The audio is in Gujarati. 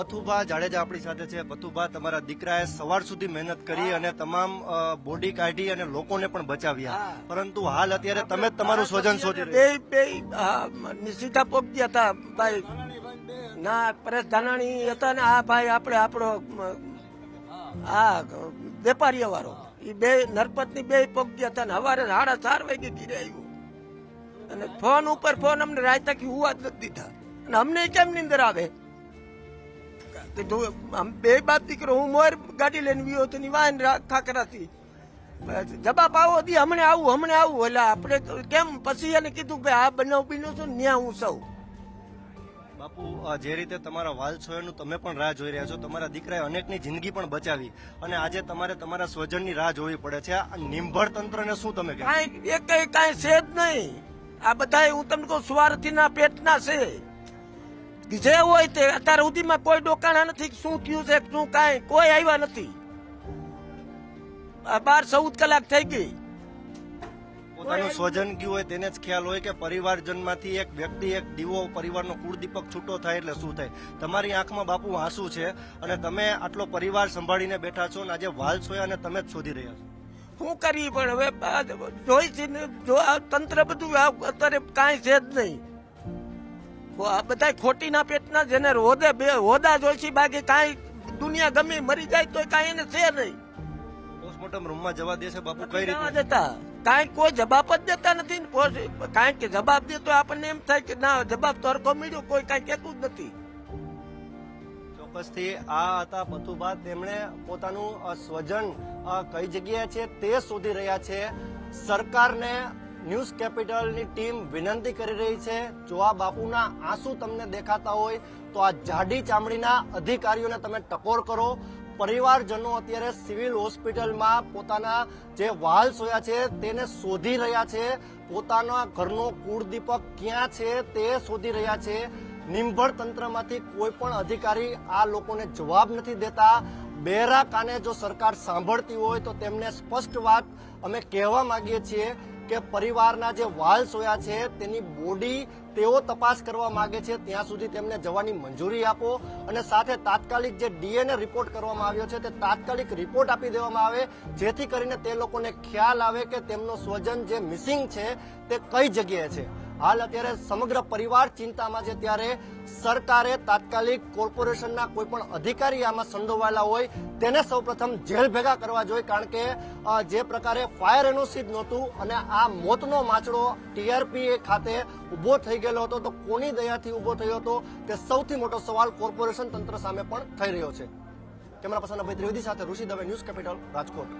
પથુભા જાડેજા આપણી સાથે છે. પથુભા તમારા દીકરાએ સવાર સુધી મહેનત કરી અને તમામ બોડી કાઢી અને લોકોને પણ બચાવ્યા. પરંતુ હાલ અત્યારે તમે જ તમારું સ્વજન શોધી બે સીધા પોગી હતા ભાઈ. ના પરેશ ધાનાણી હતા ને આ ભાઈ આપણે આપણો આ વેપારીઓ વાળો એ બે નરપતની બે પોગી હતા ને હવારે સાડા ચાર વાગે ઘીરે આવ્યું. અને ફોન ઉપર ફોન અમને રાયતા કે હુવા જ નથી દીધા. અને અમને કેમ નીંદર આવે? કીધું આમ બે બાદ દીકરો હું મોર ગાડી લઈને વિયો તો ની વાન ખાકરાથી જવાબ આવો દી હમણે આવું હમણે આવું. એટલે આપણે તો કેમ? પછી એને કીધું કે આ બનાવ બીનો છું ન્યા હું સૌ બાપુ જે રીતે તમારા વાલ છોયનું તમે પણ રાહ જોઈ રહ્યા છો તમારા દીકરાએ અનેકની જિંદગી પણ બચાવી અને આજે તમારે તમારા સ્વજનની રાહ જોવી પડે છે. આ નિંભળ તંત્રને શું તમે કાંઈ એક કાંઈ છે જ નહીં. આ બધા હું તમને કહું સ્વાર્થીના પેટના છે. જે હોય તે અત્યાર સુધીમાં કોઈ ડોકાણા નથી શું થયું છે શું કાંઈ કોઈ આવ્યા નથી. આ બાર ચૌદ કલાક થઈ ગઈ. પોતાનું સ્વજન ગયું હોય તેને જ ખ્યાલ હોય કે પરિવારજનમાંથી એક વ્યક્તિ એક દીવો પરિવારનો કુળદીપક છૂટો થાય એટલે શું થાય? તમારી આંખમાં બાપુ આંસુ છે અને તમે આટલો પરિવાર સંભાળીને બેઠા છો અને આજે વાલ છો અને તમે જ શોધી રહ્યા છો. શું કરી પણ હવે જોઈ છે જો આ તંત્ર બધું અત્યારે કાંઈ છે જ નહીં. આ બધા ખોટીના પેટના જેને હોદે બે હોદા જોઈ છે બાકી કાંઈ દુનિયા ગમે મરી જાય તો કાંઈ એને છે નહીં. પોસ્ટમોર્ટમ રૂમમાં જવા દે છે બાપુ કઈ રીતે? જતા કાંઈ કોઈ જવાબ જ દેતા નથી કાંઈ કે જવાબ દે તો આપણને એમ થાય કે ના જવાબ તો હરખો મળ્યો કોઈ કાંઈ કહેતું જ નથી. ચોક્કસથી આ હતા પથુબા તેમણે પોતાનું સ્વજન કઈ જગ્યાએ છે તે શોધી રહ્યા છે. સરકારને ન્યૂઝ કેપિટલની ટીમ વિનંતી કરી રહી છે. જો આ બાપુના આંસુ તમને દેખાતા હોય, તો આ જાડી ચામડીના અધિકારીઓને તમે ટકોર કરો. પરિવારજનો અત્યારે સિવિલ હોસ્પિટલમાં પોતાના જે વાલ સોયા છે, તેને શોધી રહ્યા છે. પોતાના ઘરનો કુળદીપક ક્યાં છે, તે શોધી રહ્યા છે. નિંભળ તંત્રમાંથી કોઈ પણ અધિકારી આ લોકોને જવાબ નથી દેતા. બેરા કાને જો સરકાર સાંભળતી હોય, તો તેમને સ્પષ્ટ વાત અમે કહેવા માંગીએ છીએ કે પરિવારના જે વાલ સોયા છે, તેની બોડી તેઓ તપાસ કરવા માંગે છે. ત્યાં સુધી તેમને જવાની મંજૂરી આપો અને સાથે તાત્કાલિક જે ડીએનએ રિપોર્ટ કરવામાં આવ્યો છે, તે તાત્કાલિક રિપોર્ટ આપી દેવામાં આવે. જેથી કરીને તે લોકોને ખ્યાલ આવે કે તેમનો સ્વજન જે મિસિંગ છે, તે કઈ જગ્યાએ છે. હાલ અત્યારે સમગ્ર પરિવાર ચિંતામાં છે ત્યારે સરકારે તાત્કાલિક કોર્પોરેશનના કોઈ પણ અધિકારી આમાં સંડોવાયેલા હોય તેને સૌપ્રથમ જેલ ભેગા કરવા જોઈએ, કારણ કે જે પ્રકારે ફાયર એનોસિડ નહોતું અને આ મોતનો માછડો ટીઆરપી ખાતે ઊભો થઈ ગયેલો હતો, તો કોની દયાથી ઊભો થયો હતો, તે સૌથી મોટો સવાલ કોર્પોરેશન તંત્ર સામે પણ થઈ રહ્યો છે. કેમેરા પર્સન અભય ત્રિવેદી સાથે ઋષિ દવે ન્યૂઝ કેપિટલ રાજકોટ.